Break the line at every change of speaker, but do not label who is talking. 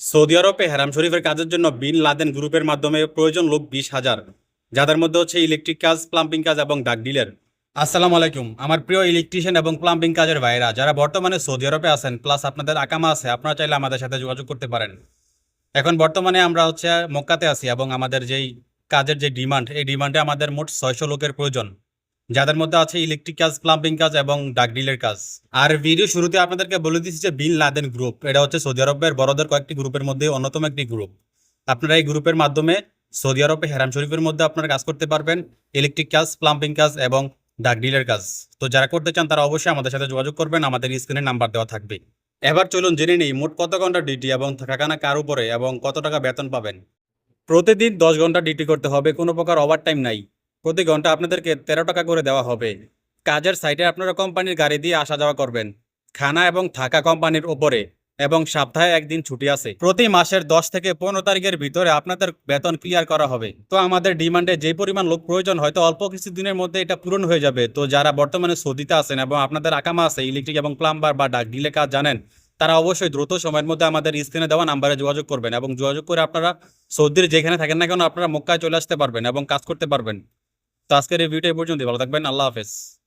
Saudi আরবে হেরাম শরীফের কাজের জন্য বিন লাদেন গ্রুপের মাধ্যমে প্রয়োজন লোক বিশ হাজার। যাদের মধ্যে হচ্ছে ইলেকট্রিক কাজ প্লাম্বিং কাজ এবং ডাক ডিলার আসসালামু আলাইকুম। আমার প্রিয় ইলেকট্রিশিয়ান এবং প্লাম্বিং কাজের ভাইরা যারা বর্তমানে সৌদি আরবে আছেন প্লাস আপনাদের আকামা আছে, আপনারা চাইলে আমাদের সাথে যোগাযোগ করতে পারেন। এখন বর্তমানে আমরা হচ্ছে মক্কাতে আছি এবং আমাদের যেই কাজের যে ডিমান্ড এই ডিমান্ডে আমাদের মোট ছয়শো লোকের প্রয়োজন। যাদের মধ্যে আছে ইলেকট্রিক কাজ প্লাম্বিং কাজ এবং ডাক ডিলের কাজ। আর ভিডিও শুরুতে আপনাদেরকে বলে দিচ্ছি যে বিন লাদেন গ্রুপ এটা হচ্ছে সৌদি আরবের বড়দের কয়েকটি গ্রুপের মধ্যে অন্যতম একটি গ্রুপ আপনারা এই গ্রুপের মাধ্যমে সৌদি আরবে হেরাম শরীফের মধ্যে আপনারা কাজ করতে পারবেন ইলেকট্রিক কাজ প্লাম্বিং কাজ এবং ডাক ডিলের কাজ। তো যারা করতে চান তারা অবশ্যই আমাদের সাথে যোগাযোগ করবেন, আমাদের স্ক্রিনে নাম্বার দেওয়া থাকবে। এবার চলুন জেনে নিই, মোট কত ঘণ্টা ডিউটি এবং থাকাখানা কার উপরে এবং কত টাকা বেতন পাবেন? প্রতিদিন দশ ঘণ্টা ডিউটি করতে হবে, কোনো প্রকার ওভার টাইম নাই। প্রতি ঘণ্টা আপনাদেরকে তেরো টাকা করে দেওয়া হবে। কাজের সাইটে আপনারা কোম্পানির গাড়ি দিয়ে আসা যাওয়া করবেন, খানা এবং থাকা কোম্পানির ওপরে এবং সপ্তাহে একদিন ছুটি আছে। প্রতি মাসের দশ থেকে পনেরো তারিখের ভিতরে আপনাদের বেতন ক্লিয়ার করা হবে। তো আমাদের ডিমান্ডে যে পরিমাণ লোক প্রয়োজন, হয়তো অল্প কিছু দিনের মধ্যে এটা পূরণ হয়ে যাবে। তো যারা বর্তমানে সৌদিতে আছেন এবং আপনাদের আকামা আছে ইলেকট্রিক এবং প্লাম্বার বা ডাক ডিলে কাজ জানেন, তারা অবশ্যই দ্রুত সময়ের মধ্যে আমাদের স্ক্রিনে দেওয়া নাম্বারে যোগাযোগ করবেন এবং যোগাযোগ করে আপনারা সৌদির যেখানে থাকেন না কেন আপনারা মক্কায় চলে আসতে পারবেন এবং কাজ করতে পারবেন। তো আজকের এই ভিডিও পর্যন্ত ভালো থাকবেন আল্লাহ হাফেজ।